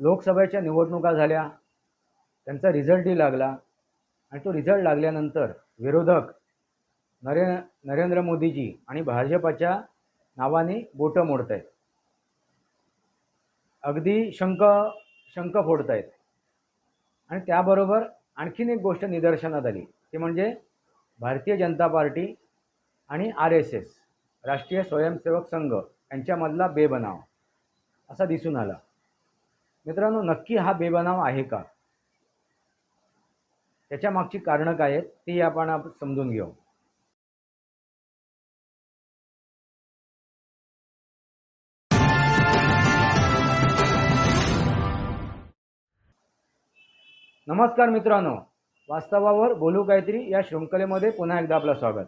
लोकसभेच्या निवडणुका झाल्या त्यांचा रिझल्टही लागला आणि तो रिझल्ट लागल्यानंतर विरोधक नरे नरेंद्र मोदीजी आणि भाजपाच्या नावाने बोटं मोडत आहेत अगदी शंक शंक फोडत आहेत आणि त्याबरोबर आणखीन एक गोष्ट निदर्शनात आली ती म्हणजे भारतीय जनता पार्टी आणि R S S Rashtriya Swayamsevak Sangh यांच्यामधला बेबनाव असा दिसून आला. मित्रांनो नक्की हा बेबनाव आहे का? त्याच्या मागची कारणं काय आहेत ती आपण समजून घेऊ. नमस्कार मित्रांनो वास्तवावर बोलू काहीतरी या शृंखलेमध्ये पुन्हा एकदा आपलं स्वागत.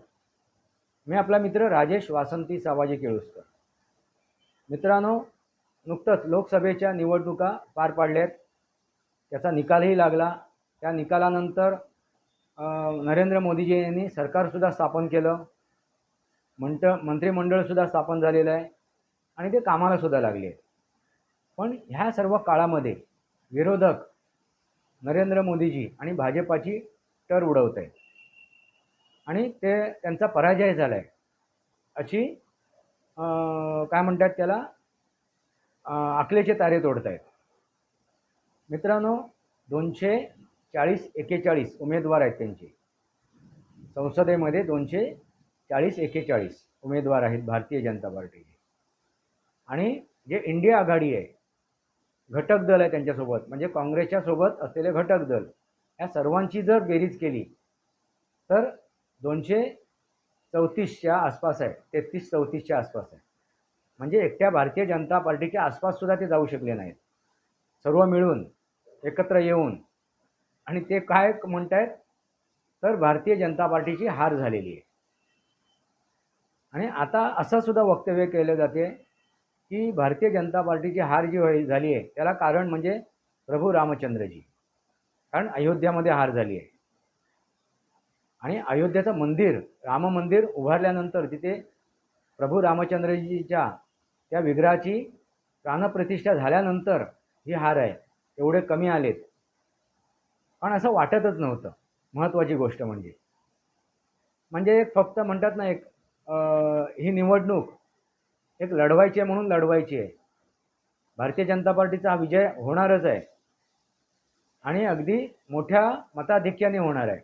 मी आपला मित्र राजेश वासंती सावाजी केळुसकर. मित्रांनो नुकतंच लोकसभेच्या निवडणुका पार पाडल्यात. त्याचा निकालही लागला. त्या निकालानंतर नरेंद्र मोदीजी यांनी सरकारसुद्धा स्थापन केलं. मंट मंत्रिमंडळसुद्धा स्थापन झालेलं आहे. आणि ते कामालासुद्धा लागले. आहेत पण ह्या सर्व काळामध्ये विरोधक नरेंद्र मोदीजी आणि भाजपाची टर उडवत आहेत. आणि ते त्यांचा पराजय झाला आहे अशी काय म्हणतात त्याला? अं, अकलेचे तारे तोडतायत. मित्रांनो दोनशे चाळीस एकेचाळीस उमेदवार आहेत त्यांचे. संसदेमध्ये दोनशे चाळीस एकेचाळीस उमेदवार आहेत भारतीय जनता पार्टीचे. आणि जे इंडिया आघाडी आहे घटक दल आहे त्यांच्यासोबत म्हणजे काँग्रेसच्या सोबत असलेले घटक दल या सर्वांची जर बेरीज केली तर दोनशे चौतीसच्या आसपास आहे तेहतीस चौतीसच्या आसपास आहे. म्हणजे एकट्या भारतीय जनता पार्टीच्या आसपाससुद्धा ते जाऊ शकले नाहीत. सर्व मिळून एकत्र येऊन आणि ते काय म्हणतायत? तर भारतीय जनता पार्टीची हार झालेली आहे. आणि आता असं सुद्धा वक्तव्य केलं जाते की भारतीय जनता पार्टीची हार जी झाली आहे त्याला कारण म्हणजे प्रभू रामचंद्रजी. कारण अयोध्यामध्ये हार झाली आहे. आणि अयोध्येचं मंदिर राम मंदिर उभारल्यानंतर तिथे प्रभू रामचंद्रजीच्या त्या विग्रहाची प्राणप्रतिष्ठा झाल्यानंतर ही हार आहे. एवढे कमी आलेत. पण असं वाटतच नव्हतं. महत्त्वाची गोष्ट म्हणजे. म्हणजे एक फक्त म्हणतात ना एक ही निवडणूक एक लढवायची आहे म्हणून लढवायची आहे. भारतीय जनता पार्टीचा हा विजय होणारच आहे. आणि अगदी मोठ्या मताधिक्याने होणार आहे.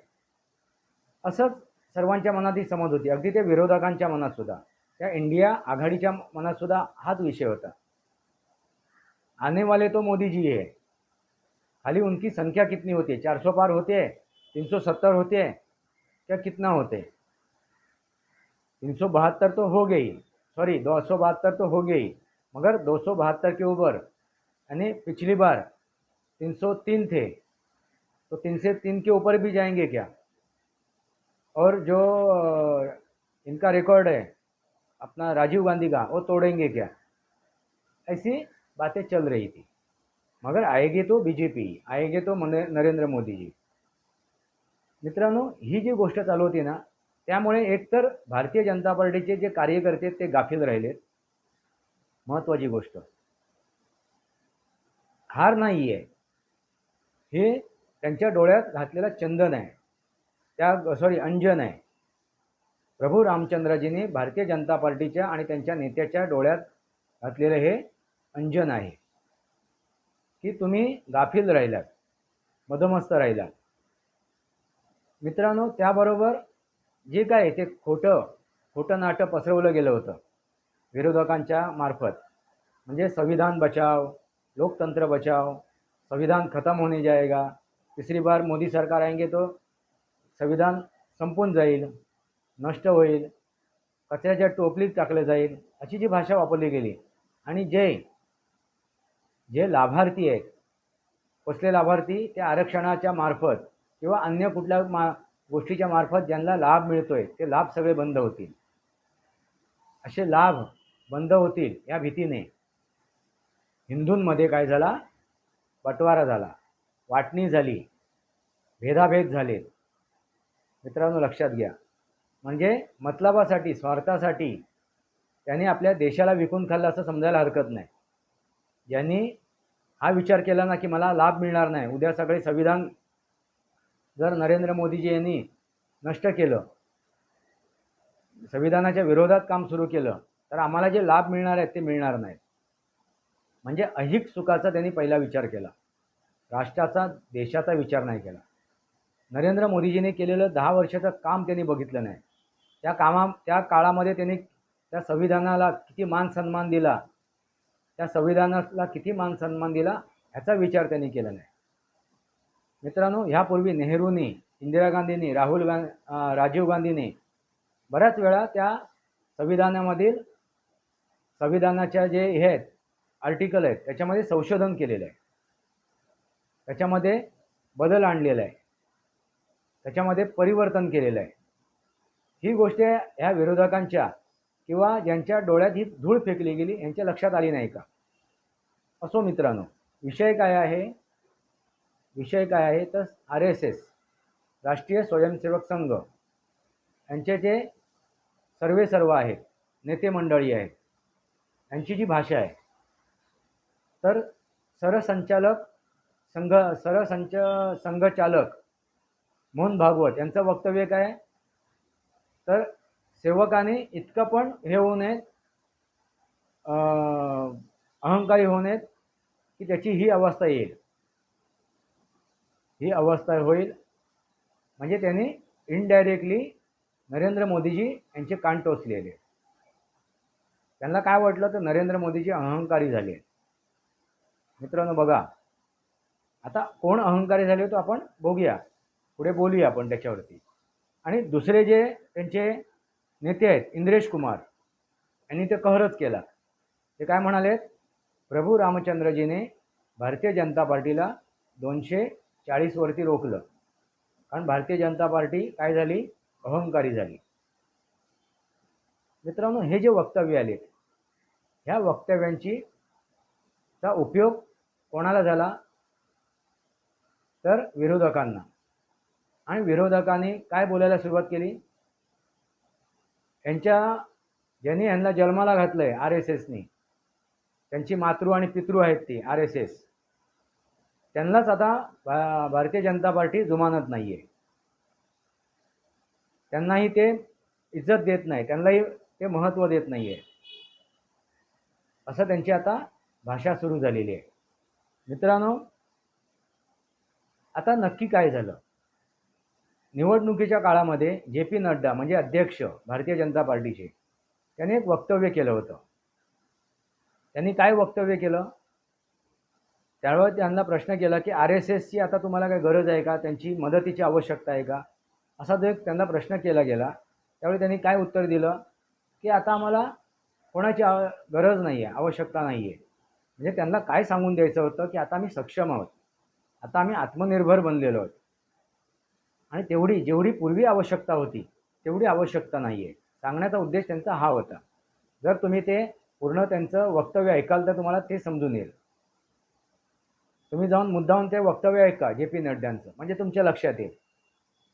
असंच सर्वांच्या मनात ही समज होती. अगदी ते विरोधकांच्या मनात सुद्धा. त्या इंडिया आघाडीच्या मनात सुद्धा हाच विषय होता. आने वाले तो मोदी जी है. खाली उनकी संख्या कितनी होती? है चार सौ पार होते हैं तीन सौ सत्तर होते हैं क्या कितना होते? तीन सौ बहत्तर तो हो गई. सॉरी दो सौ बहत्तर तो हो गई. मगर दो सौ बहत्तर के ऊपर. यानी पिछली बार तीन सौ तीन थे. तो तीन से तीन के ऊपर भी जाएँगे क्या? और जो इनका रिकॉर्ड है अपना राजीव गांधी का? वो तोड़ेंगे क्या? ऐसी बातें चल रही थी। मगर आएगी तो बीजेपी आएगे तो मने- नरेंद्र मोदी जी। मित्रांनो ही जी गोष्ट चालू होती ना त्यामुळे एकतर भारतीय जनता पार्टीचे जे कार्यकर्ते ते गाफील राहिलेत. महत्त्वाची गोष्ट. हार नाही आहे. हे त्यांच्या डोळ्यात घातलेला चंदन आहे. त्या सॉरी अंजन आहे. प्रभू रामचंद्रजींनी भारतीय जनता पार्टीच्या आणि त्यांच्या नेत्याच्या डोळ्यात घातलेलं हे अंजन आहे. की तुम्ही गाफील राहिलात मदमस्त राहिलात. मित्रांनो त्याबरोबर जे काय ते खोटं खोटं नाटं पसरवलं गेलं होतं विरोधकांच्या मार्फत म्हणजे संविधान बचाव लोकतंत्र बचाव संविधान खतम होने जाएगा तिसरी बार मोदी सरकार आएंगे तो संविधान संपून जाईल नष्ट होईल कचऱ्याच्या टोपलीत टाकलं जाईल अशी जी भाषा वापरली गेली. आणि जे जे लाभार्थी आहेत कसले लाभार्थी त्या आरक्षणाच्या मार्फत किंवा अन्य कुठल्या मा गोष्टीच्या मार्फत ज्यांना लाभ मिळतोय ते लाभ सगळे बंद होतील. असे लाभ बंद होतील या भीतीने. हिंदूंमध्ये काय झाला? बटवारा झाला. वाटणी झाली. भेदाभेद झाले. मित्रांनो लक्षात घ्या. म्हणजे मतलबासाठी स्वार्थासाठी त्यांनी आपल्या देशाला विकून खाल्लं असं समजायला हरकत नाही. यांनी हा विचार केला ना की मला लाभ मिळणार नाही. उद्या सगळे संविधान जर नरेंद्र मोदीजी यांनी नष्ट केलं संविधानाच्या विरोधात काम सुरू केलं तर आम्हाला जे लाभ मिळणार आहेत ते मिळणार नाहीत. म्हणजे अहिक सुखाचा त्यांनी पहिला विचार केला. राष्ट्राचा देशाचा विचार नाही केला. नरेंद्र मोदीजीने केलेलं दहा वर्षाचं काम त्यांनी बघितलं नाही. त्या कामा त्या काळामध्ये त्यांनी त्या संविधानाला किती मान सन्मान दिला? त्या संविधानाला किती मान सन्मान दिला? ह्याचा विचार त्यांनी केला नाही. मित्रांनो ह्यापूर्वी नेहरूंनी इंदिरा गांधींनी राहुल गां राजीव गांधींनी बऱ्याच वेळा त्या संविधानामधील संविधानाच्या जे हे आहेत आर्टिकल आहेत त्याच्यामध्ये संशोधन केलेलं आहे. त्याच्यामध्ये बदल आणलेला आहे. त्याच्यामध्ये परिवर्तन केलेलं आहे. ही गोष्ट ह्या विरोधकांच्या किंवा ज्यांच्या डोळ्यात ही धूळ फेकली गेली यांच्या लक्षात आली नाही का? असो मित्रांनो विषय काय आहे? विषय काय आहे? तर R S S Rashtriya Swayamsevak संघ यांचे जे सर्वे सर्व आहेत नेते मंडळी आहेत यांची जी भाषा आहे तर सरसंचालक संघ सरसंच संघचालक मोहन भागवत यांचं वक्तव्य काय? आहे? तर सेवकाने इतकं पण हे होऊ नयेत अहंकारी होऊ नयेत की त्याची ही अवस्था येईल. ही अवस्था होईल. म्हणजे त्यांनी इनडायरेक्टली नरेंद्र मोदीजी यांचे कान टोचलेले. त्यांना काय वाटलं तर नरेंद्र मोदीजी अहंकारी झाले. मित्रांनो बघा आता कोण अहंकारी झाले तो आपण बघूया. पुढे बोलूया आपण त्याच्यावरती. आणि दुसरे जे त्यांचे नेते आहेत इंद्रेश कुमार यांनी ते कहरच केला. ते काय म्हणाले प्रभू रामचंद्रजीने भारतीय जनता पार्टीला दोनशे चाळीसवरती रोखलं. कारण भारतीय जनता पार्टी काय झाली? अहंकारी झाली. मित्रांनो हे जे वक्तव्य आले ह्या वक्तव्यांची चा उपयोग कोणाला झाला? तर विरोधकांना. आणि विरोधकांनी काय बोलायला सुरुवात केली? यांच्या ज्यांनी यांना जन्माला घातलं आहे आर एस एसनी त्यांची मातृ आणि पितृ आहेत ती आर एस एस. त्यांनाच आता भा भारतीय जनता पार्टी जुमानत नाही आहे त्यांनाही ते इज्जत देत नाही त्यांनाही ते महत्त्व देत नाही आहे असं त्यांची आता भाषा सुरू झालेली आहे. मित्रांनो आता नक्की काय झालं? निवडणुकीच्या काळामध्ये जे पी नड्डा म्हणजे अध्यक्ष भारतीय जनता पार्टीचे त्यांनी एक वक्तव्य केलं होतं. त्यांनी काय वक्तव्य केलं? त्यावेळेस त्यांना प्रश्न केला की आर एस एसची आता तुम्हाला काय गरज आहे का? त्यांची मदतीची आवश्यकता आहे का? असा जो एक त्यांना प्रश्न केला गेला. त्यावेळी त्यांनी काय उत्तर दिलं? की आता आम्हाला कोणाची गरज नाही आहे आवश्यकता नाही आहे म्हणजे त्यांना काय सांगून द्यायचं होतं? की आता आम्ही सक्षम आहोत. आता आम्ही आत्मनिर्भर बनलेलो आहोत. आणि तेवढी जेवढी पूर्वी आवश्यकता होती तेवढी आवश्यकता नाही आहे सांगण्याचा उद्देश त्यांचा हा होता. जर तुम्ही ते पूर्ण त्यांचं वक्तव्य ऐकाल तर तुम्हाला ते समजून येईल. तुम्ही जाऊन मुद्दाहून ते वक्तव्य ऐका जे पी नड्ड्यांचं. म्हणजे तुमच्या लक्षात येईल.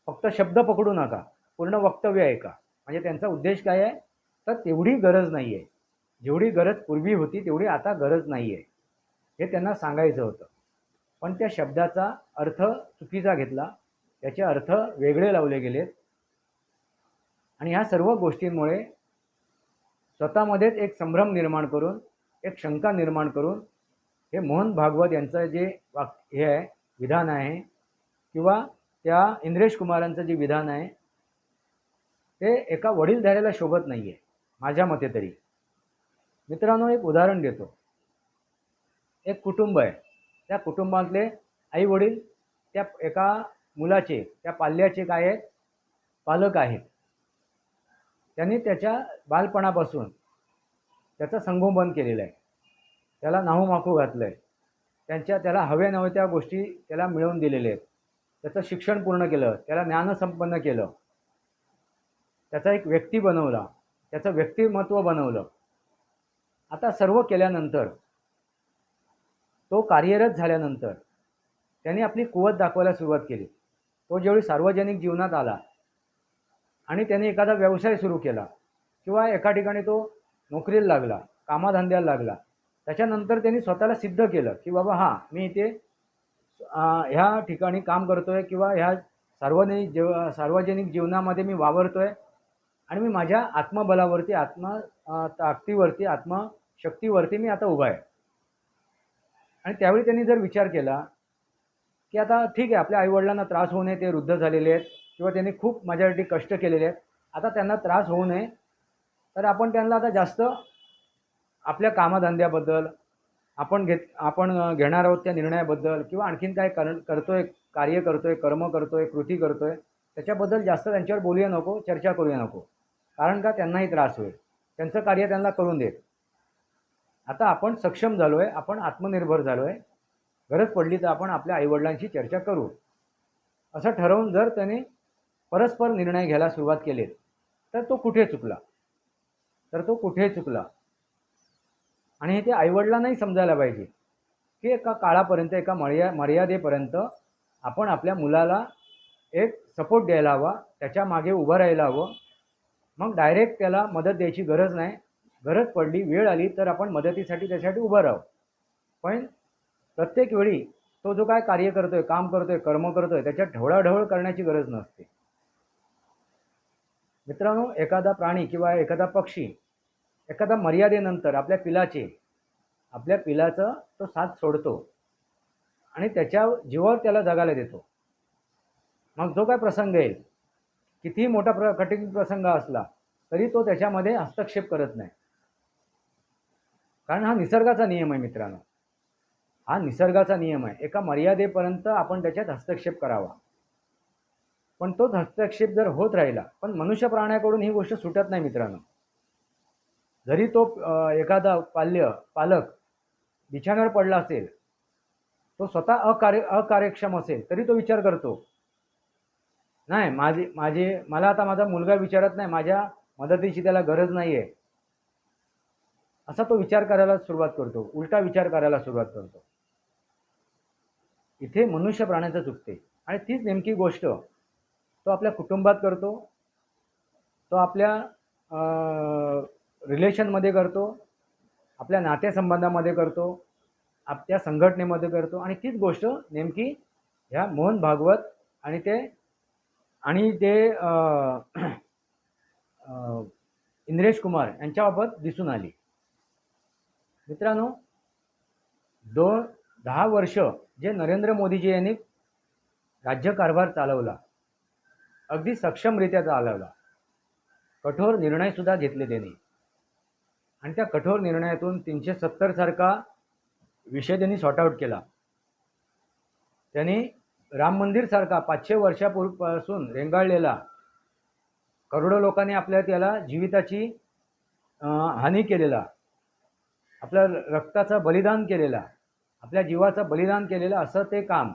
फक्त शब्द पकडू नका. पूर्ण वक्तव्य ऐका. म्हणजे त्यांचा उद्देश काय आहे? तर तेवढी गरज नाही आहे जेवढी गरज पूर्वी होती तेवढी आता गरज नाही आहे हे त्यांना सांगायचं होतं. पण त्या शब्दाचा अर्थ चुकीचा घेतला. त्याचे अर्थ वेगळे लावले गेलेत. आणि ह्या सर्व गोष्टींमुळे स्वतःमध्येच एक संभ्रम निर्माण करून एक शंका निर्माण करून हे मोहन भागवत यांचं जे वाक हे आहे विधान आहे किंवा त्या इंद्रेश कुमारांचं जे विधान आहे ते एका वडीलधाऱ्याला शोभत नाही आहे माझ्या मते तरी. मित्रांनो एक उदाहरण देतो. एक कुटुंब आहे. त्या कुटुंबातले आई वडील त्या एका मुलाचे त्या पाल्याचे काय आहेत? पालक आहेत. त्यांनी त्याच्या बालपणापासून त्याचं संगोपन केलेलं आहे. त्याला नाहूमाखू घातलं आहे त्यांच्या त्याला हव्या त्या गोष्टी त्याला मिळवून दिलेल्या आहेत. त्याचं शिक्षण पूर्ण केलं. त्याला ज्ञानसंपन्न केलं. त्याचा एक व्यक्ती बनवला. त्याचं व्यक्तिमत्व बनवलं. आता सर्व केल्यानंतर तो कार्यरत झाल्यानंतर त्याने आपली कुवत दाखवायला सुरुवात केली. तो ज्यावेळी सार्वजनिक जीवनात आला आणि त्याने एखादा व्यवसाय सुरू केला किंवा एका ठिकाणी तो नोकरीला लागला कामाधंद्याला लागला त्याच्यानंतर त्यांनी स्वतःला सिद्ध केलं की बाबा हां मी इथे ह्या ठिकाणी काम करतोय किंवा ह्या सार्वजनिक जीव सार्वजनिक जीवनामध्ये मी वावरतोय आणि मी माझ्या आत्मबलावरती आत्म ताकदीवरती आत्मशक्तीवरती मी आता उभा आहे. आणि त्यावेळी त्यांनी जर विचार केला की आता ठीक आहे आपल्या आईवडिलांना त्रास होऊ नये ते वृद्ध झालेले आहेत किंवा त्यांनी खूप माझ्यासाठी कष्ट केलेले आहेत. आता त्यांना त्रास होऊ नये तर आपण त्यांना आता जास्त आपल्या कामधंद्याबद्दल आपण घेत आपण घेणार आहोत त्या निर्णयाबद्दल किंवा आणखीन काय कर करतोय कार्य करतोय कर्म करतोय कृती करतोय त्याच्याबद्दल जास्त त्यांच्यावर बोलूया नको चर्चा करूया नको. कारण का? त्यांनाही त्रास होईल. त्यांचं कार्य त्यांना करून देत आता आपण सक्षम झालो आहे आपण आत्मनिर्भर झालो आहे गरज पडली तर आपण आपल्या आईवडिलांशी चर्चा करू. असं ठरवून जर त्याने परस्पर निर्णय घ्यायला सुरुवात केली तर तो कुठे चुकला? तर तो कुठे चुकला? आणि हे ते आईवडिलांनाही समजायला पाहिजे की एका काळापर्यंत एका मर्या मर्यादेपर्यंत आपण आपल्या मुलाला एक सपोर्ट द्यायला हवा त्याच्यामागे उभं राहायला हवं. मग डायरेक्ट त्याला मदत द्यायची गरज नाही. गरज पडली वेळ आली तर आपण मदतीसाठी त्याच्यासाठी उभं राहू पण प्रत्येक वेळी तो जो काय कार्य करतोय काम करतोय कर्म करतोय त्याच्यात ढवळाढवळ करण्याची गरज नसते. मित्रांनो एखादा प्राणी किंवा एखादा पक्षी एखादा मर्यादेनंतर आपल्या पिलाचे आपल्या पिलाचं तो साथ सोडतो आणि त्याच्या जीवावर त्याला जगायला देतो. मग जो काय प्रसंग येईल कितीही मोठा प्र कठीण प्रसंग असला तरी तो त्याच्यामध्ये हस्तक्षेप करत नाही. कारण हा निसर्गाचा नियम आहे मित्रांनो. हा निसर्गाचा नियम आहे. एका मर्यादेपर्यंत आपण त्याच्यात हस्तक्षेप करावा. पण तोच हस्तक्षेप जर होत राहिला पण मनुष्य प्राण्याकडून ही गोष्ट सुटत नाही मित्रांनो. जरी तो एखादा पाल्य पालक बिछाण्यावर पडला असेल तो स्वतः अकार्य अकार्यक्षम असेल तरी तो विचार करतो. नाही माझे माझे मला आता माझा मुलगा विचारत नाही माझ्या मदतीची त्याला गरज नाही आहे असा तो विचार करायला सुरुवात करतो. उलटा विचार करायला सुरुवात करतो. इथे मनुष्य प्राण्याचं चुकते. आणि तीच नेमकी गोष्ट तो आपल्या कुटुंबात करतो तो आपल्या रिलेशनमध्ये करतो आपल्या नातेसंबंधामध्ये करतो आपल्या संघटनेमध्ये करतो. आणि तीच गोष्ट नेमकी ह्या मोहन भागवत आणि ते आणि ते इंद्रेश कुमार यांच्याबाबत दिसून आली. मित्रांनो दोन दहा वर्ष जे नरेंद्र मोदीजी यांनी राज्यकारभार चालवला अगदी सक्षमरित्या चालवला. कठोर निर्णयसुद्धा घेतले त्यांनी. आणि त्या कठोर निर्णयातून तीनशे सत्तरसारखा विषय त्यांनी सॉर्ट आऊट केला. त्यांनी राम मंदिरसारखा पाचशे वर्षापूर्वीपासून रेंगाळलेला करोडो लोकांनी आपल्या त्याला जीविताची हानी केलेला आपल्या रक्ताचा बलिदान केलेला आपल्या जीवाचं बलिदान केलेलं असं ते काम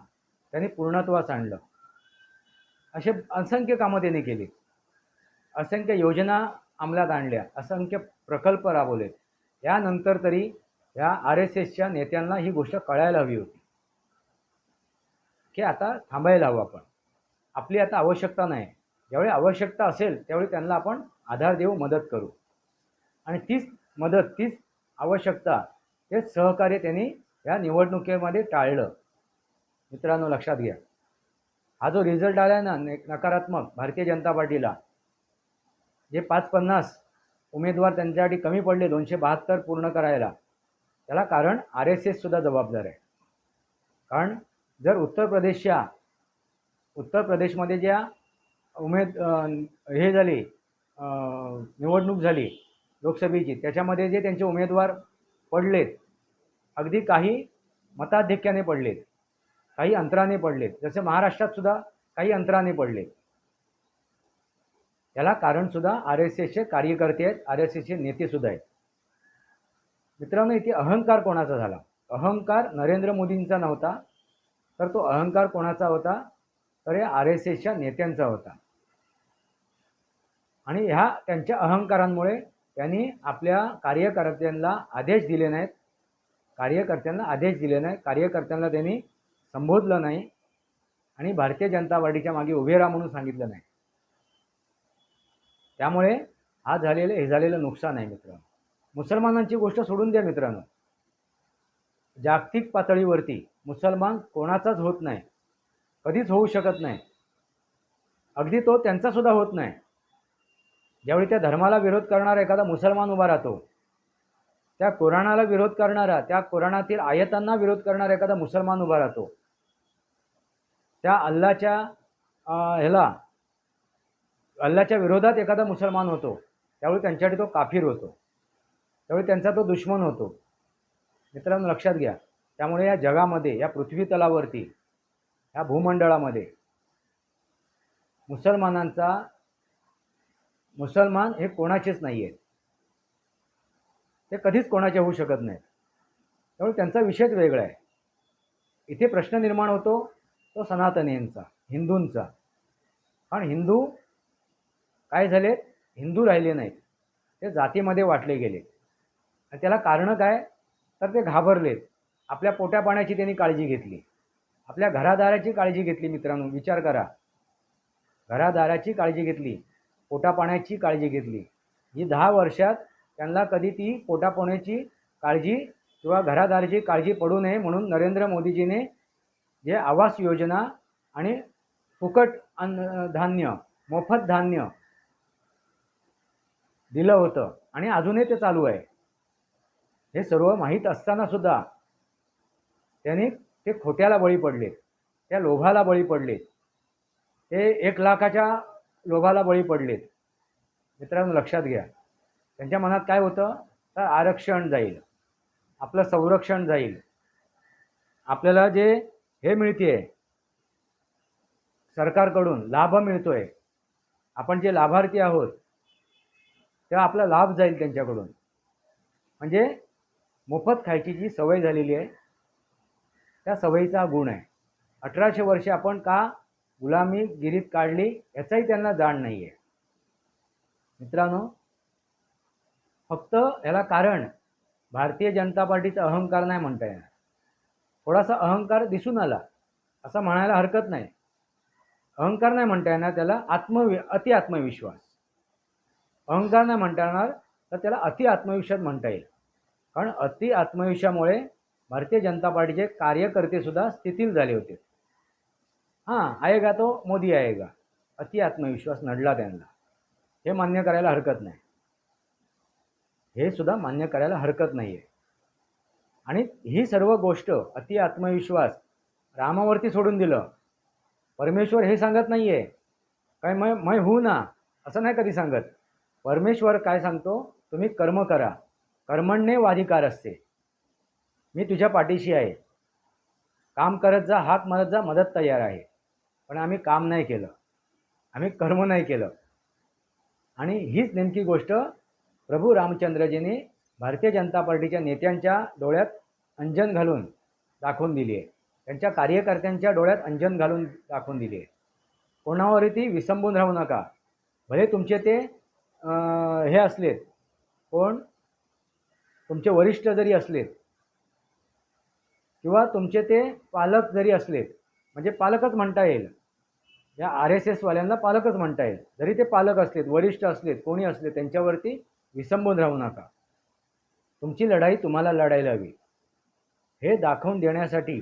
त्यांनी पूर्णत्वास आणलं. असे असंख्य कामं त्यांनी केली. असंख्य योजना अंमलात आणल्या. असंख्य प्रकल्प राबवले. यानंतर तरी या आर एस एसच्या नेत्यांना ही गोष्ट कळायला हवी होती. की आता थांबायला हवं आपण. आपली आता आवश्यकता नाही. ज्यावेळी आवश्यकता असेल त्यावेळी त्यांना आपण आधार देऊ मदत करू. आणि तीच मदत तीच आवश्यकता तेच सहकार्य त्यांनी या निवडणुकीमध्ये टाळलं. मित्रांनो लक्षात घ्या. हा जो रिझल्ट आला आहे ना नकारात्मक भारतीय जनता पार्टीला जे पाच पन्नास उमेदवार त्यांच्यासाठी कमी पडले दोनशे बहात्तर पूर्ण करायला त्याला कारण आर एस एससुद्धा जबाबदार आहे. कारण जर उत्तर प्रदेशच्या उत्तर प्रदेशमध्ये ज्या उमेद हे झाली निवडणूक झाली लोकसभेची त्याच्यामध्ये जे त्यांचे उमेदवार पडलेत अगदी काही मताधिक्याने पडलेत काही अंतराने पडलेत. जसे महाराष्ट्रात सुद्धा काही अंतराने पडले याला कारणसुद्धा आर एस एसचे कार्यकर्ते आहेत आर एस एसचे नेतेसुद्धा आहेत. मित्रांनो इथे अहंकार कोणाचा झाला? अहंकार नरेंद्र मोदींचा नव्हता तर तो अहंकार कोणाचा होता? तर या आर एस एसच्या नेत्यांचा होता. आणि ह्या त्यांच्या अहंकारांमुळे त्यांनी आपल्या कार्यकर्त्यांना आदेश दिले नाहीत कार्यकर्त्यांना आदेश दिले नाही. कार्यकर्त्यांना त्यांनी संबोधलं नाही. आणि भारतीय जनता पार्टीच्या मागे उभे राहा म्हणून सांगितलं नाही. त्यामुळे हा झालेलं हे झालेलं नुकसान आहे मित्रांनो. मुसलमानांची गोष्ट सोडून द्या मित्रांनो. जागतिक पातळीवरती मुसलमान कोणाचाच होत नाही. कधीच होऊ शकत नाही. अगदी तो त्यांचा सुद्धा होत नाही. ज्यावेळी त्या धर्माला विरोध करणारा एखादा मुसलमान उभा राहतो त्या कोराणाला विरोध करणारा त्या कोराणातील आयतांना विरोध करणारा एखादा मुसलमान उभा राहतो. त्या अल्लाच्या ह्याला अल्लाच्या विरोधात एखादा मुसलमान होतो त्यावेळी त्यांच्यासाठी तो काफीर होतो. त्यावेळी त्यांचा तो दुश्मन होतो. मित्रांनो लक्षात घ्या. त्यामुळे या जगामध्ये या पृथ्वी तलावरती या भूमंडळामध्ये मुसलमानांचा मुसलमान हे कोणाचेच नाही आहेत ते कधीच कोणाचे होऊ शकत नाहीत. त्यामुळे त्यांचा विषयच वेगळा आहे. इथे प्रश्न निर्माण होतो तो सनातनींचा हिंदूंचा. कारण हिंदू काय झाले? हिंदू राहिले नाहीत. ते जातीमध्ये वाटले गेले. आणि त्याला कारणं काय? तर ते घाबरलेत. आपल्या पोट्या पाण्याची त्यांनी काळजी घेतली. आपल्या घरादाराची काळजी घेतली मित्रांनो विचार करा. घरादाराची काळजी घेतली पोटापाण्याची काळजी घेतली. ही दहा वर्षात त्यांना कधी ती पोटापोण्याची काळजी किंवा घरादाराची काळजी पडू नये म्हणून नरेंद्र मोदीजीने जे आवास योजना आणि फुकट अन्न धान्य मोफत धान्य दिलं होतं आणि अजूनही ते चालू आहे. हे सर्व माहीत असताना सुद्धा त्यांनी ते खोट्याला बळी पडले त्या लोभाला बळी पडले. ते एक लाखाच्या लोभाला बळी पडलेत मित्रांनो लक्षात घ्या. त्यांच्या मनात काय होतं? तर आरक्षण जाईल. आपलं संरक्षण जाईल. आपल्याला जे हे मिळते सरकारकडून लाभ मिळतोय आपण जे लाभार्थी आहोत तेव्हा आपला लाभ जाईल त्यांच्याकडून. म्हणजे मोफत खायची जी सवय झालेली आहे. त्या सवयीचा गुण आहे. अठराशे वर्षे आपण का गुलामी गिरीत काढली याचाही त्यांना जाण नाही आहे मित्रांनो फक्त याला कारण भारतीय जनता पार्टीचा अहंकार नाही म्हणता येणार. थोडासा अहंकार दिसून आला असं म्हणायला हरकत नाही. अहंकार नाही म्हणता येणार त्याला आत्मवि अति आत्मविश्वास. अहंकार नाही म्हणता येणार तर त्याला अति आत्मविश्वास म्हणता येईल. कारण अति आत्मविश्वासामुळे भारतीय जनता पार्टीचे कार्यकर्ते सुद्धा स्थितील झाले होते. हां आएगा तो मोदी आएगा अति आत्मविश्वास नडला त्यांना. हे मान्य करायला हरकत नाही. हे सुद्धा मान्य करायला हरकत नाही आहे आणि ही सर्व गोष्ट अति आत्मविश्वास रामावरती सोडून दिलं. परमेश्वर हे सांगत नाही आहे काय मय मै होऊ ना असं नाही कधी सांगत. परमेश्वर काय सांगतो? तुम्ही कर्म करा. कर्मण्ये वाधिकार असते. मी तुझ्या पाठीशी आहे. काम करत जा हाक मारत जा मदत तयार आहे. पण आम्ही काम नाही केलं. आम्ही कर्म नाही केलं. आणि हीच नेमकी गोष्ट प्रभू रामचंद्रजींनी भारतीय जनता पार्टीच्या नेत्यांच्या डोळ्यात अंजन घालून दाखवून दिली आहे. त्यांच्या कार्यकर्त्यांच्या डोळ्यात अंजन घालून दाखवून दिली आहे. कोणावरती विसंबून राहू नका. भले तुमचे ते हे असलेत कोण तुमचे वरिष्ठ जरी असलेत किंवा तुमचे ते पालक जरी असलेत म्हणजे पालकच म्हणता येईल. या आर एस एसवाल्यांना पालकच म्हणता येईल. जरी ते पालक असलेत वरिष्ठ असलेत कोणी असले त्यांच्यावरती विसंबून राहू नका. तुमची लढाई तुम्हाला लढायला हवी. हे दाखवून देण्यासाठी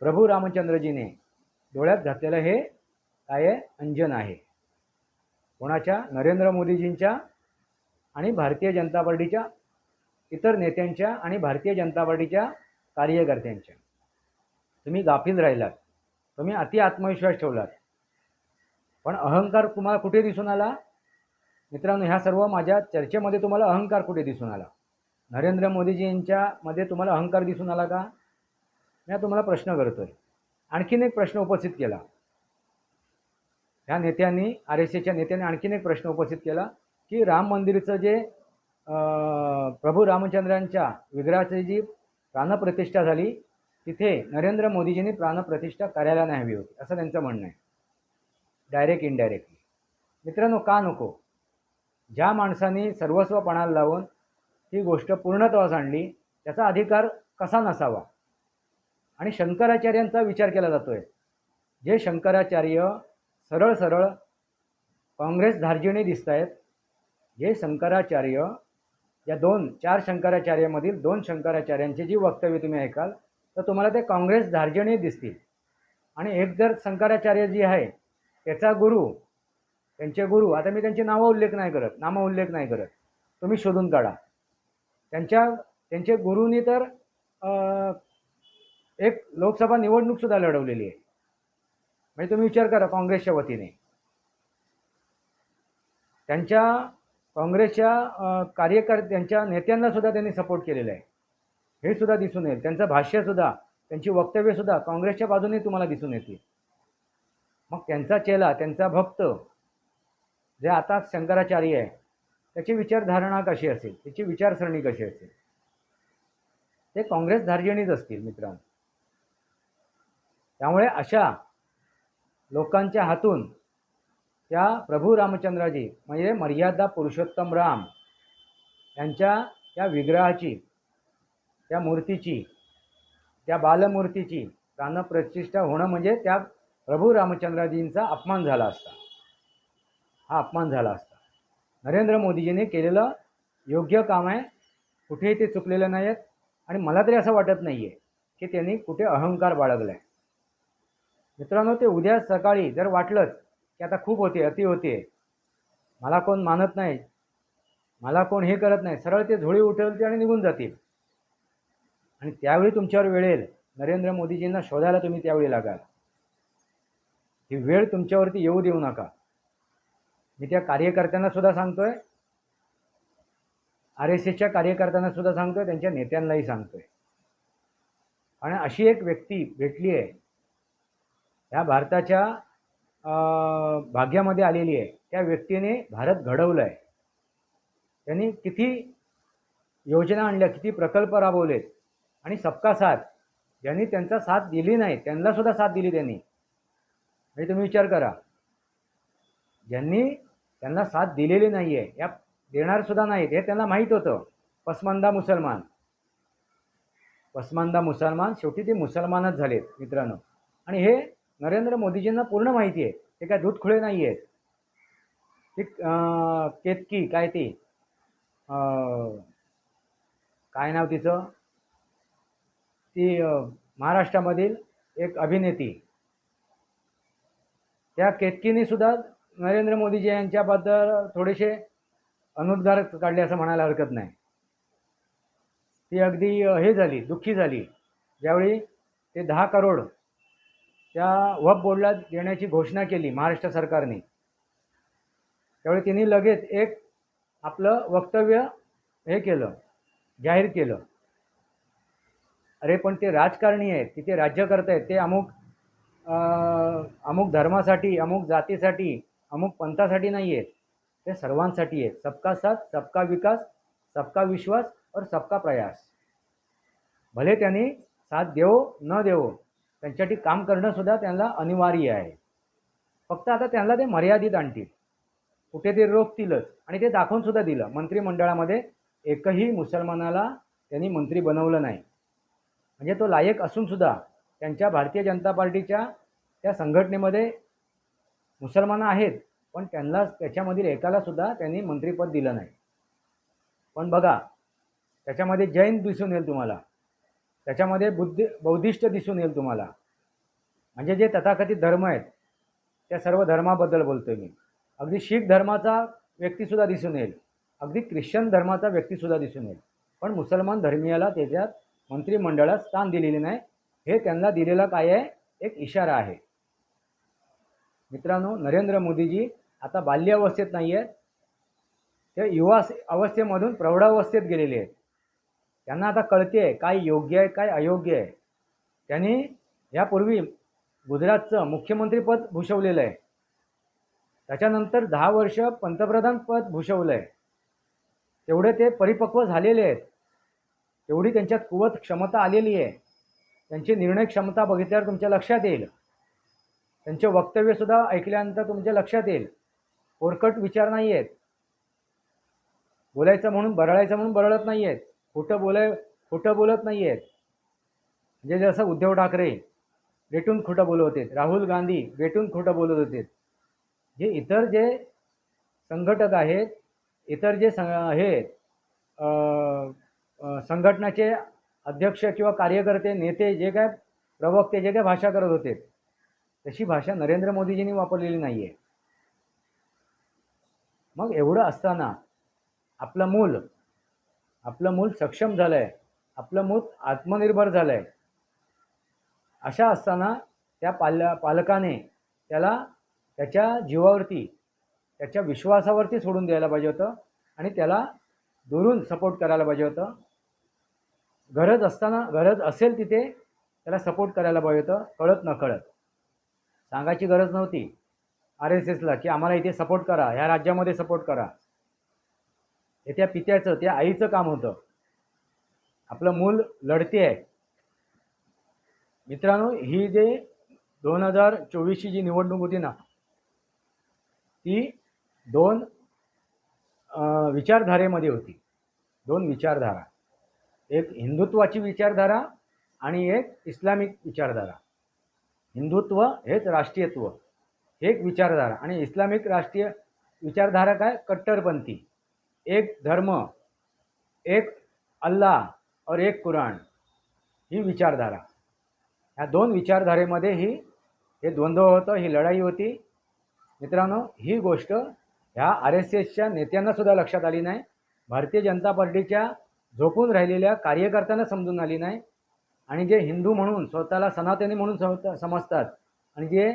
प्रभू रामचंद्रजीने डोळ्यात घातलेलं हे काय अंजन आहे. कोणाच्या? नरेंद्र मोदीजींच्या आणि भारतीय जनता पार्टीच्या इतर नेत्यांच्या आणि भारतीय जनता पार्टीच्या कार्यकर्त्यांच्या. तुम्ही गाफील राहिलात. तुम्ही अति आत्मविश्वास ठेवलात. पण अहंकार तुम्हाला कुठे दिसून आला? मित्रांनो ह्या सर्व माझ्या चर्चेमध्ये तुम्हाला अहंकार कुठे दिसून आला? नरेंद्र मोदीजी यांच्यामध्ये तुम्हाला अहंकार दिसून आला का? मी तुम्हाला प्रश्न करतो आहे आणखीन एक प्रश्न उपस्थित केला. ह्या नेत्यांनी आर एस एच्या नेत्यांनी आणखीन एक प्रश्न उपस्थित केला की राम मंदिरचं जे प्रभू रामचंद्रांच्या विग्रहाची जी प्राणप्रतिष्ठा झाली तिथे नरेंद्र मोदीजींनी प्राणप्रतिष्ठा करायला नाही हवी होती. असं त्यांचं म्हणणं आहे. डायरेक्ट इनडायरेक्टली मित्रांनो का नको? ज्या माणसाने सर्वस्वपणाला लावून ही गोष्ट पूर्णत्वास आणली त्याचा अधिकार कसा नसावा? आणि शंकराचार्यांचा विचार केला जातो आहे जे शंकराचार्य सरळ सरळ काँग्रेस धार्जिणे दिसत आहेत जे शंकराचार्य या दोन चार शंकराचार्यामधील दोन शंकराचार्यांची जी वक्तव्य तुम्ही ऐकाल तर तुम्हाला ते काँग्रेस धार्जणी दिसतील. आणि एक जर शंकराचार्य जी आहे त्याचा गुरु त्यांचे गुरु. आता मी त्यांचे नावं उल्लेख नाही करत. नामं उल्लेख नाही करत. तुम्ही शोधून काढा. त्यांच्या त्यांचे गुरुनी तर एक लोकसभा निवडणूकसुद्धा लढवलेली आहे. म्हणजे तुम्ही विचार करा काँग्रेसच्या वतीने. त्यांच्या काँग्रेसच्या कार्यकर्त्या त्यांच्या नेत्यांना सुद्धा त्यांनी सपोर्ट केलेला आहे. हे सुद्धा दिसून येईल. त्यांचं भाष्यसुद्धा त्यांची वक्तव्यसुद्धा काँग्रेसच्या बाजूने तुम्हाला दिसून येतील. मग त्यांचा चेला त्यांचा भक्त जे आता शंकराचार्य आहे त्याची विचारधारणा कशी असेल? त्याची विचारसरणी कशी असेल? ते काँग्रेस धार्जिणीच असतील मित्रांनो. त्यामुळे अशा लोकांच्या हातून त्या प्रभू रामचंद्राजी म्हणजे मर्यादा पुरुषोत्तम राम यांच्या त्या विग्रहाची त्या मूर्तीची त्या बालमूर्तीची प्राणप्रतिष्ठा होणं म्हणजे त्या प्रभू रामचंद्रजींचा अपमान झाला असता. हा अपमान झाला असता. नरेंद्र मोदीजींनी केलेलं योग्य काम आहे. कुठेही ते चुकलेलं नाही आहेत आणि मला तरी असं वाटत नाही आहे की त्यांनी कुठे अहंकार बाळगला आहे मित्रांनो ते उद्या सकाळी जर वाटलंच की आता खूप होते अति होते मला कोण मानत नाही मला कोण हे करत नाही सरळ ते झोळी उठवते आणि निघून जातील. आणि त्यावेळी तुमच्यावर वेळेल नरेंद्र मोदीजींना शोधायला तुम्ही त्यावेळी लागाल. ही वेळ तुमच्यावरती येऊ देऊ नका. मी त्या कार्यकर्त्यांना सुद्धा सांगतोय. आर एस एसच्या कार्यकर्त्यांना सुद्धा सांगतोय त्यांच्या नेत्यांनाही सांगतोय. आणि अशी एक व्यक्ती भेटली आहे. ह्या भारताच्या अं, भाग्यामध्ये आलेली आहे. त्या व्यक्तीने भारत घडवलं आहे त्यांनी किती योजना आणल्या किती प्रकल्प राबवलेत. आणि सबका साथ ज्यांनी त्यांचा साथ दिली नाही त्यांना सुद्धा साथ दिली त्यांनी. म्हणजे तुम्ही विचार करा. ज्यांनी त्यांना साथ दिलेली नाही आहे या देणार सुद्धा नाहीत. हे त्यांना माहीत होतं. पसमंदा मुसलमान. पसमंदा मुसलमान शेवटी ते मुसलमानच झालेत मित्रांनो. आणि हे नरेंद्र मोदीजींना पूर्ण माहिती आहे. ते काय दूधखुळे नाही आहेत ते केतकी काय ती? काय नाव तिचं? ती महाराष्ट्रामधील एक अभिनेती त्या केतकीने सुद्धा नरेंद्र मोदीजी यांच्याबद्दल थोडेसे अनुद्गार काढले असं म्हणायला हरकत नाही. ती अगदी हे झाली दुःखी झाली. ज्यावेळी ते दहा करोड त्या वफ बोर्डला देण्याची घोषणा केली महाराष्ट्र सरकारने त्यावेळी तिने लगेच एक आपलं वक्तव्य हे केलं जाहीर केलं. अरे पण ते राजकारणी आहेत तिथे राज्य करत आहेत ते अमुक अमुक धर्मासाठी अमुक जातीसाठी अमुक पंथासाठी नाही आहेत. ते सर्वांसाठी आहेत. सबका साथ सबका विकास सबका विश्वास और सबका प्रयास. भले त्यांनी साथ देवो न देवो त्यांच्यासाठी काम करणंसुद्धा त्यांना अनिवार्य आहे. फक्त आता त्यांना ते मर्यादित आणतील. कुठे ते रोखतीलच आणि ते दाखवूनसुद्धा दिलं. मंत्रिमंडळामध्ये एकही मुसलमानाला त्यांनी मंत्री बनवलं नाही. म्हणजे तो लायक असून सुद्धा त्यांच्या भारतीय जनता पार्टीच्या त्या संघटनेमध्ये मुसलमान आहेत पण त्यांना त्याच्यामधील एकाला सुद्धा त्यांनी मंत्रिपद दिलं नाही. पण बघा त्याच्यामध्ये जैन दिसून येईल तुम्हाला. त्याच्यामध्ये बुद्ध बौद्धिष्ट दिसून येईल तुम्हाला. म्हणजे जे तथाकथित धर्म आहेत त्या सर्व धर्माबद्दल बोलतोय मी. अगदी शीख धर्माचा व्यक्तीसुद्धा दिसून येईल. अगदी ख्रिश्चन धर्माचा व्यक्तीसुद्धा दिसून येईल. पण मुसलमान धर्मीयाला त्याच्यात मंत्रिमंडळात स्थान दिलेले नाही. हे त्यांना दिलेला काय आहे? एक इशारा आहे. मित्रांनो नरेंद्र मोदीजी आता बाल्यावस्थेत नाही आहेत ते युवा अवस्थेमधून प्रौढावस्थेत गेलेले आहेत. त्यांना आता कळते आहे काय योग्य आहे काय अयोग्य आहे. त्यांनी यापूर्वी गुजरातचं मुख्यमंत्रीपद भूषवलेलं आहे. त्याच्यानंतर दहा वर्ष पंतप्रधान पद भूषवलं आहे. तेवढे ते परिपक्व झालेले आहेत. तेवढी त्यांच्यात कुवत क्षमता आलेली आहे. त्यांची निर्णय क्षमता बघितल्यावर तुमच्या लक्षात येईल. त्यांचे वक्तव्यसुद्धा ऐकल्यानंतर तुमच्या लक्षात येईल. पोरकट विचार नाही आहेत बोलायचं म्हणून बरळायचं म्हणून बरळत नाही आहेत खोटं बोलाय खोटं बोलत नाही आहेत म्हणजे जसं उद्धव ठाकरे भेटून खोटं बोलत होते राहुल गांधी भेटून खोटं बोलत होते. जे इतर जे संघटक आहेत इतर जे सं हे आहेत संघटनाचे अध्यक्ष किंवा कार्यकर्ते नेते जे काय प्रवक्ते जे काय भाषा करत होते तशी भाषा नरेंद्र मोदीजींनी वापरलेली नाही आहे मग एवढं असताना आपलं मूल आपलं मूल सक्षम झालं आहे आपलं मूल आत्मनिर्भर झालं आहे अशा असताना त्या पाल्या पालकाने त्याला त्याच्या जीवावरती त्याच्या विश्वासावरती सोडून द्यायला पाहिजे होतं आणि त्याला दुरून सपोर्ट करायला पाहिजे होतं. गरज असताना गरज असेल तिथे त्याला सपोर्ट करायला पाहिजे होतं कळत न कळत सांगायची गरज नव्हती. आर एस एसला की आम्हाला इथे सपोर्ट करा ह्या राज्यामध्ये सपोर्ट करा. हे त्या पित्याचं त्या आईचं काम होतं. आपलं मूल लढते आहे. मित्रांनो ही जे दोन हजार चोवीसची जी निवडणूक होती ना ती दोन विचारधारेमध्ये होती. दोन विचारधारा. एक हिंदुत्वाची विचारधारा आणि एक इस्लामिक विचारधारा. हिंदुत्व हेच राष्ट्रीयत्व. हे एक विचारधारा. आणि इस्लामिक राष्ट्रीय विचारधारा काय? कट्टरपंथी. एक धर्म एक अल्लाह और एक कुराण ही विचारधारा. ह्या दोन विचारधारेमध्ये ही हे द्वंद्व होतं ही लढाई होती. मित्रांनो ही गोष्ट ह्या आर एस एसच्या नेत्यांनासुद्धा लक्षात आली नाही. भारतीय जनता पार्टीच्या झोपून राहिलेल्या कार्यकर्त्यांना समजून आली नाही. आणि जे हिंदू म्हणून स्वतःला सनातनी म्हणून सम समजतात आणि जे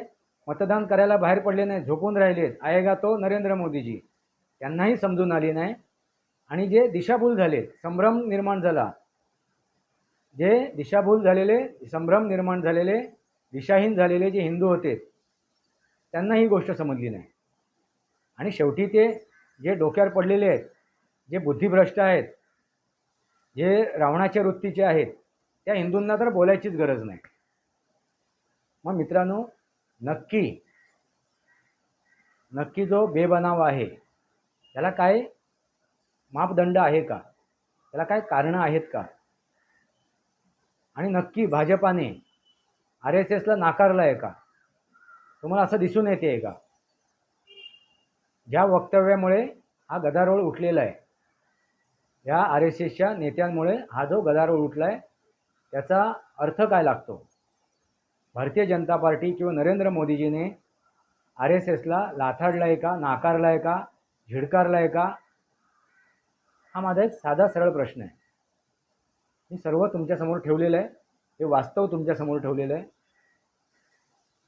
मतदान करायला बाहेर पडले नाही झोपून राहिलेत आएगा तो नरेंद्र मोदीजी. त्यांनाही समजून आली नाही. आणि जे दिशाभूल झाले संभ्रम निर्माण झाला. जे दिशाभूल झालेले संभ्रम निर्माण झालेले दिशाहीन झालेले जे हिंदू होते त्यांना ही गोष्ट समजली नाही. आणि शेवटी ते जे डोक्यावर पडलेले आहेत जे बुद्धिभ्रष्ट आहेत जे रावणाच्या वृत्तीचे आहेत त्या हिंदूंना तर बोलायचीच गरज नाही. मग मित्रांनो नक्की नक्की जो बेबनाव आहे त्याला काय मापदंड आहे का? त्याला काय कारणं आहेत का? आणि नक्की भाजपाने आर एस एसला नाकारलं आहे का? तुम्हाला असं दिसून येते आहे का? ज्या वक्तव्यामुळे हा गदारोळ उठलेला आहे या आर एस एसच्या नेत्यांमुळे हा जो गदारोळ उठला आहे त्याचा अर्थ काय लागतो? भारतीय जनता पार्टी किंवा नरेंद्र मोदीजीने आर एस एसला लाथाडला आहे का नाकारला आहे का झिडकारला आहे का? हा माझा एक साधा सरळ प्रश्न आहे. मी सर्व तुमच्यासमोर ठेवलेलं आहे. हे वास्तव तुमच्यासमोर ठेवलेलं आहे.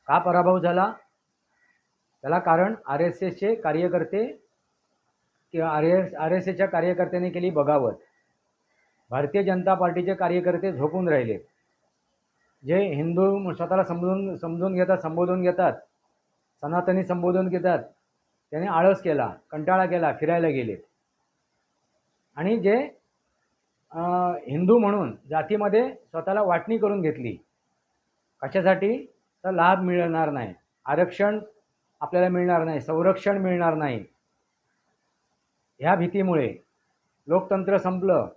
का पराभव झाला? त्याला कारण आर एस एसचे कार्यकर्ते किंवा आर एस आर एस एसच्या कार्यकर्त्यांनी केली बगावत. भारतीय जनता पार्टीचे कार्यकर्ते झोपून राहिले. जे हिंदू स्वतःला समजून समजून घेतात संबोधून घेतात सनातनी संबोधून घेतात त्याने आळस केला कंटाळा केला फिरायला गेले. आणि जे हिंदू म्हणून जातीमध्ये स्वतःला वाटणी करून घेतली कशासाठी? तर लाभ मिळणार नाही. आरक्षण आपल्याला मिळणार नाही. संरक्षण मिळणार नाही. ह्या भीतीमुळे लोकतंत्र संपलं.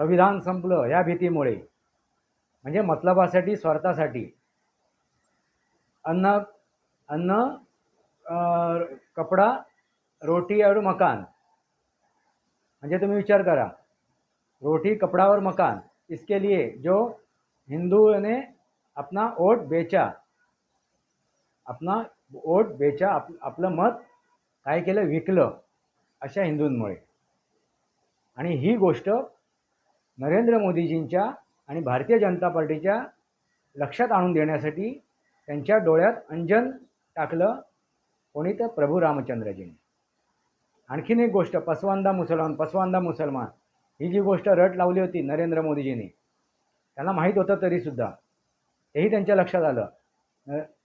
संविधान संपलं ह्या भीतीमुळे. म्हणजे मतलबासाठी स्वार्थासाठी. अन्न अन्न कपडा रोटी और मकान. म्हणजे तुम्ही विचार करा. रोटी कपड़ा और मकान. इसके लिए जो हिंदूने ने अपना वोट बेचा अपना वोट बेचा आप आपलं मत काय केलं? विकलं अशा हिंदूंमुळे. आणि ही गोष्ट नरेंद्र मोदीजींच्या आणि भारतीय जनता पार्टीच्या लक्षात आणून देण्यासाठी त्यांच्या डोळ्यात अंजन टाकलं कोणी तर प्रभू रामचंद्रजींनी. आणखीन एक गोष्ट पसवांदा मुसलमान पसवांदा मुसलमान ही जी गोष्ट रट लावली होती नरेंद्र मोदीजींनी त्यांना माहीत होतं तरीसुद्धा. तेही त्यांच्या लक्षात आलं.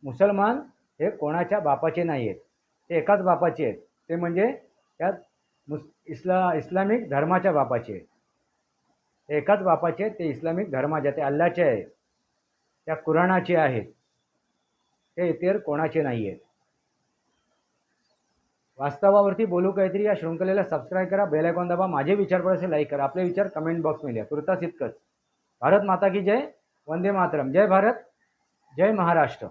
मुसलमान हे कोणाच्या बापाचे नाही आहेत ते एकाच बापाचे आहेत. ते म्हणजे त्या मुस इस्ला इस्लामिक धर्माच्या बापाचे आहेत. एकाच बापाचे आहेत ते इस्लामिक धर्माचे ते अल्लाचे आहेत. त्या कुराणाचे आहेत. ते इतर कोणाचे नाही आहेत वास्तवावरती बोलू काहीतरी या शृंखलेला सबस्क्राईब करा बेल आयकॉन दाबा माझे विचार पण लाईक करा आपले विचार कमेंट बॉक्समध्ये लिहा. तुर्तास इतकंच. भारत माता की जय वंदे मातरम. जय भारत जय महाराष्ट्र.